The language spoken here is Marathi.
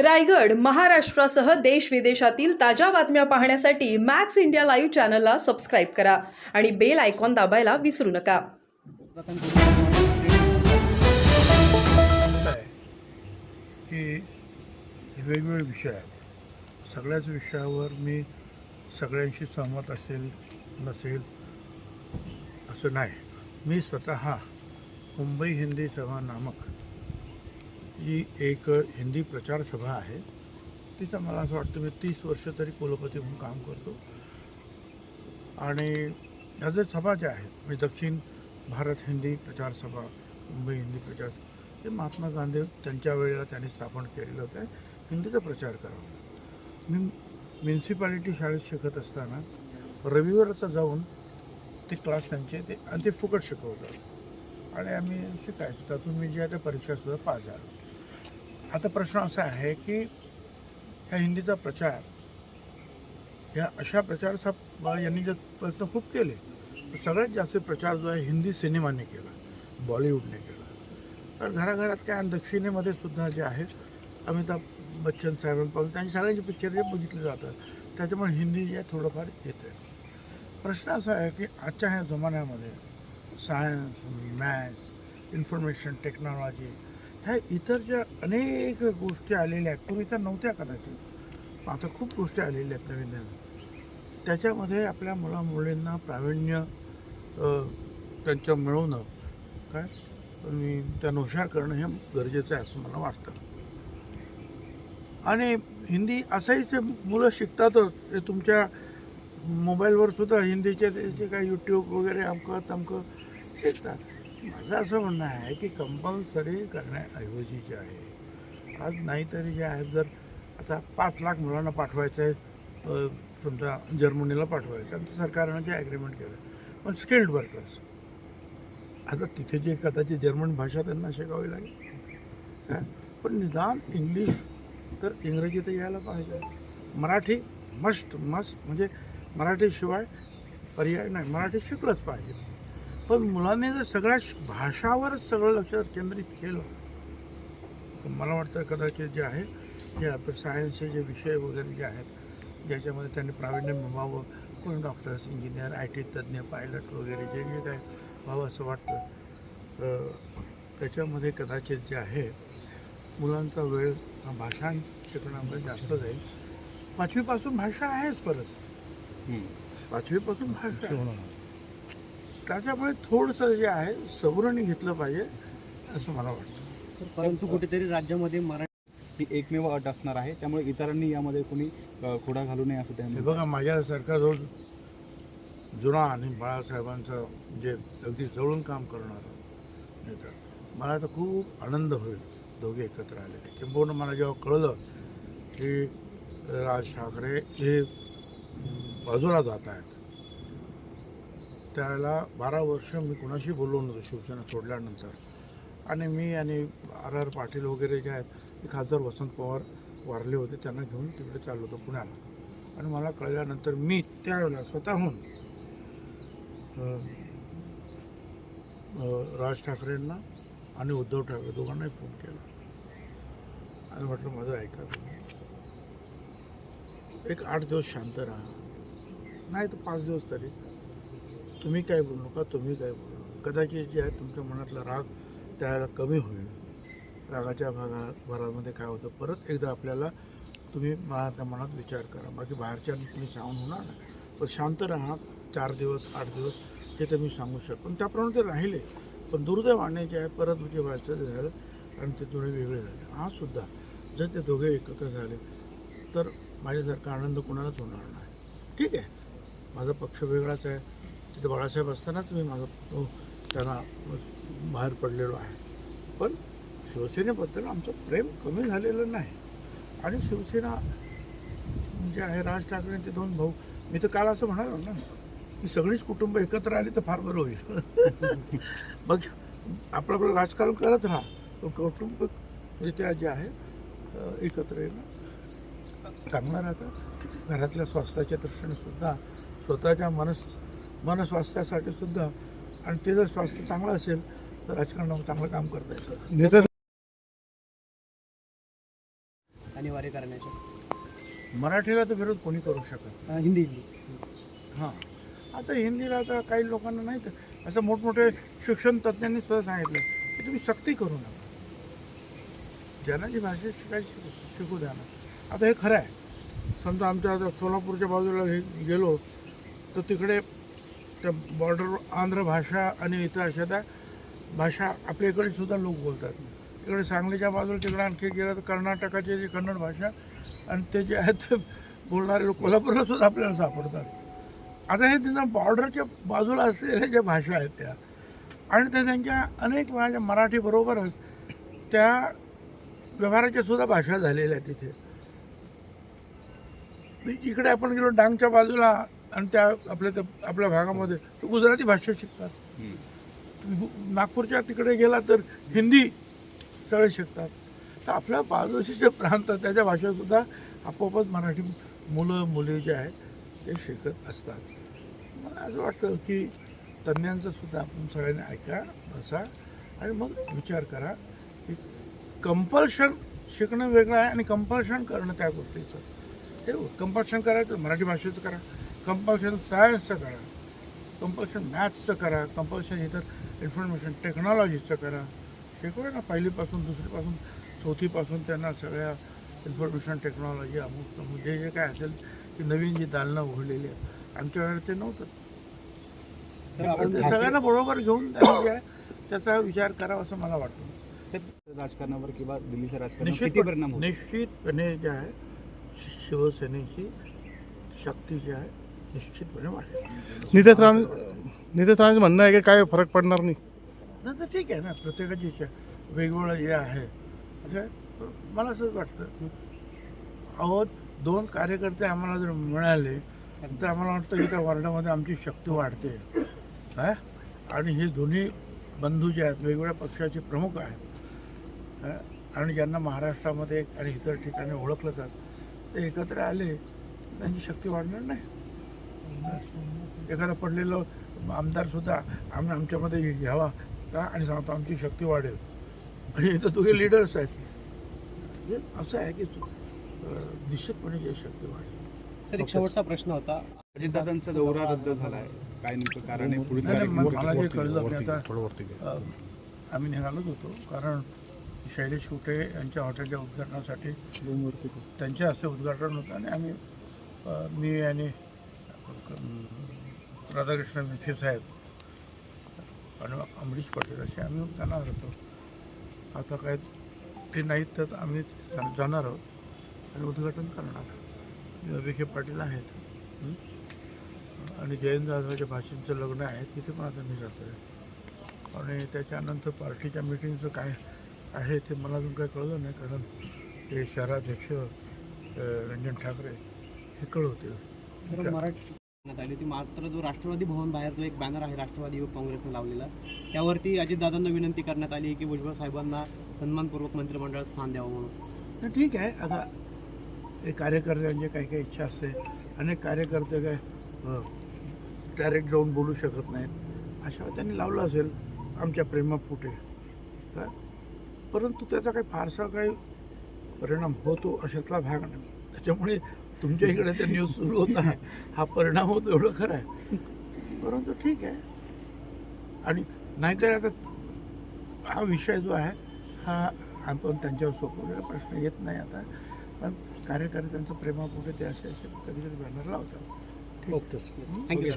रायगड महाराष्ट्रासह देश विदेशातील ताज्या बातम्या पाहण्यासाठी मॅक्स इंडिया लाईव्ह चॅनलला सबस्क्राईब करा आणि बेल आयकॉन दाबायला विसरू नका. हे वेगवेगळे विषय आहेत. सगळ्याच विषयावर मी सगळ्यांशी सहमत असेल नसेल असं नाही. मी स्वतः मुंबई हिंदी सभा नामक ही एक हिंदी प्रचार सभा आहे. तिचं मला असं वाटतं मी तीस वर्ष तरी कुलपती म्हणून काम करतो. आणि ह्या ज्या सभा ज्या आहेत म्हणजे दक्षिण भारत हिंदी प्रचार सभा मुंबई हिंदी प्रचार हे महात्मा गांधी त्यांच्या वेळेला त्यांनी स्थापन केलेलं होतं. हिंदीचा प्रचार करावा. मी म्युन्सिपालिटी शाळेत शिकत असताना रविवारचा जाऊन ते क्लास त्यांचे ते आणि ते फुकट शिकवतात. आणि आम्ही शिकायचो. त्यातून मी जे आहे त्या परीक्षासुद्धा पास झालो. आता प्रश्न असा आहे की ह्या हिंदीचा प्रचार ह्या अशा प्रचार सा यांनी जे प्रयत्न खूप केले सगळ्यात जास्त प्रचार जो आहे हिंदी सिनेमाने केला बॉलिवूडने केला. तर घराघरात काय दक्षिणेमध्ये सुद्धा जे आहेत अमिताभ बच्चन साहेबांपासून त्यांची सगळ्यांची पिक्चर जे बघितले जातात त्याच्यामुळे हिंदी जे थोडंफार येते. प्रश्न असा आहे की आजच्या ह्या जमान्यामध्ये सायन्स मॅथ्स इन्फॉर्मेशन टेक्नॉलॉजी ह्या इतर ज्या अनेक गोष्टी आलेल्या आहेत पूर्वी तर नव्हत्या कदाचित. आता खूप गोष्टी आलेल्या आहेत नवीन नवीन. त्याच्यामध्ये आपल्या मुला मुलींना प्रावीण्य त्यांच्या मिळवणं काय? आणि त्यांना हुशार करणं हे गरजेचं आहे असं मला वाटतं. आणि हिंदी असंही ते मुलं शिकतातच ते तुमच्या मोबाईलवर सुद्धा हिंदीचे त्याचे काय यूट्यूब वगैरे अमकं तमकं शिकतात. माझं असं म्हणणं आहे की कंपल्सरी करण्याऐवजी जे आहे. आज नाहीतरी जे आहे जर आता पाच लाख मुलांना पाठवायचं आहे समजा जर्मनीला पाठवायचं आणि सरकारनं जे ॲग्रीमेंट केलं पण स्किल्ड वर्कर्स आता तिथे जे कदाचित जर्मन भाषा त्यांना शिकावी लागेल. पण निदान इंग्लिश तर इंग्रजी तर यायला पाहिजे. मराठी मस्ट मस्ट म्हणजे मराठीशिवाय पर्याय नाही. मराठी शिकलंच पाहिजे. पण मुलांनी जर सगळ्या भाषावरच सगळं लक्ष केंद्रित केलं तर मला वाटतं कदाचित जे आहे जे आपले सायन्सचे जे विषय वगैरे जे आहेत ज्याच्यामध्ये त्यांनी प्रावीण्य मिळवावं. कोणी डॉक्टर्स इंजिनियर आय टी तज्ज्ञ पायलट वगैरे जे जे काय व्हावं असं वाटतं तर त्याच्यामध्ये कदाचित जे आहे मुलांचा वेळ हा भाषा शिकण्यामध्ये जास्त जाईल. पाचवीपासून भाषा आहेच परत. पाचवीपासून भाषा. त्याच्यामुळे थोडंसं जे आहे सवरणी घेतलं पाहिजे असं मला वाटतं. परंतु कुठेतरी राज्यामध्ये मराठी ही एकमेव अट असणार आहे. त्यामुळे इतरांनी यामध्ये कोणी खोडा घालू नये असं त्यामुळे बघा माझ्यासारखा जो जुना आणि बाळासाहेबांचं जे अगदी जवळून काम करणारं नेता मला तर खूप आनंद होईल दोघे एकत्र आले किंबहुना मला जेव्हा कळलं की राज ठाकरे हे बाजूला जात आहेत त्यावेळेला बारा वर्ष मी कुणाशी बोललो नव्हतो शिवसेना सोडल्यानंतर. आणि मी आणि आर आर पाटील वगैरे जे आहेत खासदार वसंत पवार वारले होते त्यांना घेऊन तिकडे चाललो होतो पुण्याला. आणि मला कळल्यानंतर मी त्यावेळेला स्वतःहून राज ठाकरेंना आणि उद्धव ठाकरे दोघांनाही फोन केला. आणि म्हटलं माझं ऐका एक आठ दिवस शांत राहा. नाही तर पाच दिवस तरी. तुम्ही काय बोलू नका तुम्ही काय बोलू नका. कदाचित जे आहे तुमच्या मनातला राग त्यावेळेला कमी होईल. रागाच्या भागा भरामध्ये काय होतं परत एकदा आपल्याला तुम्ही मनातल्या मनात विचार करा. बाकी बाहेरच्या तुम्ही सांगून होणार नाही. पण शांत राहा चार दिवस आठ दिवस हे तर मी सांगू शकतो. पण त्याप्रमाणे ते राहिले. पण दुर्दैवाने जे आहे परत म्हणजे व्हायचं झालं आणि ते थोडे वेगळे झाले. हा सुद्धा जर ते दोघे एकत्र झाले तर माझ्यासारखा आनंद कोणालाच होणार नाही. ठीक आहे. माझा पक्ष वेगळाच आहे. तिथे बाळासाहेब असतानाच मी माझा तो त्यांना बाहेर पडलेलो आहे. पण शिवसेनेबद्दल आमचं प्रेम कमी झालेलं नाही. आणि शिवसेना जे आहे राज ठाकरे ते दोन भाऊ मी तर काल असं म्हणालो ना की सगळीच कुटुंब एकत्र आली तर फार बरं होईल. मग आपलं आपलं राजकारण करत राहा. पण कौटुंबिकरित्या म्हणजे त्या जे आहे एकत्र येणं चांगलं राहतं. घरातल्या स्वास्थ्याच्या दृष्टीने सुद्धा स्वतःच्या मनस मनस्वास्थ्यासाठी सुद्धा आणि ते जर स्वास्थ्य चांगलं असेल तर राजकारणामध्ये चांगलं काम करता येतं नेता अनिवार्य करण्याच्या मराठीला तर विरोध कोणी करू शकत अं, हिंदी हिंदी. हां. आता हिंदीला आता काही लोकांना नाही तर असं मोठमोठे शिक्षण तज्ज्ञांनी सुद्धा सांगितलं की तुम्ही सक्ती करू नका. ज्यांना जी भाषा शिकायची शिकू शिकू द्या ना. आता हे खरं आहे. समजा आमच्या आता सोलापूरच्या बाजूला हे गेलो तर तिकडे त्या बॉर्डर आंध्र भाषा आणि इतर अशा त्या भाषा आपल्या इकडे सुद्धा लोक बोलतात. इकडे सांगलीच्या बाजूला तिकडे आणखी गेलं तर कर्नाटकाची जी कन्नड भाषा आणि ते जे आहेत ते बोलणारे लोक कोल्हापूरला सुद्धा आपल्याला सापडतात. आता हे त्यांना बॉर्डरच्या बाजूला असलेल्या ज्या भाषा आहेत त्या आणि त्या त्यांच्या अनेक माझ्या मराठीबरोबरच त्या व्यवहाराच्या सुद्धा भाषा झालेल्या आहेत तिथे. इकडे आपण गेलो डांगच्या बाजूला आणि त्या आपल्या त्या आपल्या भागामध्ये गुजराती भाषा शिकतात. नागपूरच्या तिकडे गेला तर हिंदी सगळे शिकतात. तर आपल्या बाजूचे जे प्रांत त्याच्या भाषासुद्धा आपोआपच मराठी मुलं मुली जे आहेत ते शिकत असतात. मला असं वाटतं की तज्ज्ञांचं सुद्धा आपण सगळ्यांनी ऐका बसा आणि मग विचार करा की कंपल्शन शिकणं वेगळं आहे आणि कंपल्शन करणं त्या गोष्टीचं. हे कंपल्शन करायचं मराठी भाषेचं करा. कंपल्शन सायन्सचं करा. कंपल्शन मॅथ्सचं करा. कंपल्शन इतर इन्फॉर्मेशन टेक्नॉलॉजीचं करा. शिकवलं ना पहिलीपासून दुसरीपासून चौथीपासून त्यांना सगळ्या इन्फॉर्मेशन टेक्नॉलॉजी अमुक तमुक. जे जे काय असेल ती नवीन जी दालनं उघडलेली आहे आमच्या वेळेला ते नव्हतं. सगळ्यांना बरोबर घेऊन त्याचा विचार करावा असं मला वाटतं. राजकारणावर किंवा दिल्लीच्या राजकारणावर परिणाम निश्चितपणे जे आहे शिवसेनेची शक्ती जी आहे निश्चितपणे वाढेल नितेश राणे नितेश राणेचं म्हणणं आहे की काय फरक पडणार नाही. तर ठीक आहे ना प्रत्येकाची इच्छा. वेगवेगळं जे आहे. म्हणजे मला असंच वाटतं. अहो दोन कार्यकर्ते आम्हाला जर मिळाले तर आम्हाला वाटतं की त्या वॉर्डामध्ये आमची शक्ती वाढते. काय आणि हे दोन्ही बंधू जे आहेत वेगवेगळ्या पक्षाचे प्रमुख आहेत आणि ज्यांना महाराष्ट्रामध्ये आणि इतर ठिकाणी ओळखलं जात ते एकत्र आले त्यांची शक्ती वाढणार नाही. एखादा पडलेलं आमदारसुद्धा आम्ही आमच्यामध्ये घ्यावा का? आणि सांगतो आमची शक्ती वाढेल. आणि इथं दोघे लिडर्स आहेत. हे असं आहे की निश्चितपणे जे शक्ती वाढेल. सर एक शेवटचा प्रश्न होता. अजितदादांचा दौरा रद्द झाला आहे काय नेमकं कारण आहे? मला जे कळलं आता थोडं वरती घे. अं, आम्ही निघालोच होतो. कारण शैलेश कुटे यांच्या हॉटेलच्या उद्घाटनासाठी त्यांच्या हस्ते उद्घाटन होतं आणि आम्ही मी आणि राधाकृष्ण विखे साहेब आणि अमरीश पटेल असे आम्ही जाणार होतो आता काय ते नाहीत तर आम्ही जाणार आहोत आणि उद्घाटन करणार विखे पाटील आहेत. आणि जयंत जाधवाच्या भाषेंचं लग्न आहे तिथे पण आता मी जातो आहे आणि त्याच्यानंतर पार्टीच्या मिटिंगचं काय आहे ते मला अजून काही कळलं नाही कारण ते शहराध्यक्ष रंजन ठाकरे हे कळवतील. मराठी आली. होती मात्र जो राष्ट्रवादी भवन बाहेर जो एक बॅनर आहे राष्ट्रवादी युवक काँग्रेसने लावलेला त्यावरती अजितदादांना विनंती करण्यात आली की भुजबळ साहेबांना सन्मानपूर्वक मंत्रिमंडळात स्थान द्यावं म्हणून. तर ठीक आहे आता हे कार्यकर्त्यांची काही काही इच्छा असते. अनेक कार्यकर्ते काय डायरेक्ट जाऊन बोलू शकत नाहीत. अशा त्यांनी लावलं असेल आमच्या प्रेमापुटे काय परंतु त्याचा काही फारसा काही परिणाम होतो अशातला भाग नाही. त्याच्यामुळे तुमच्या इकडे ते न्यूज सुरू होता हा परिणाम होतो एवढं खरं आहे. परंतु ठीक आहे. आणि नाहीतर आता हा विषय जो आहे हा आपण त्यांच्यावर सोपवलेला प्रश्न येत नाही आता. पण कार्यकर्त्यांचं प्रेमापुढे ते असे असे कधी कधी बॅनर लावतात ओके थँक्यू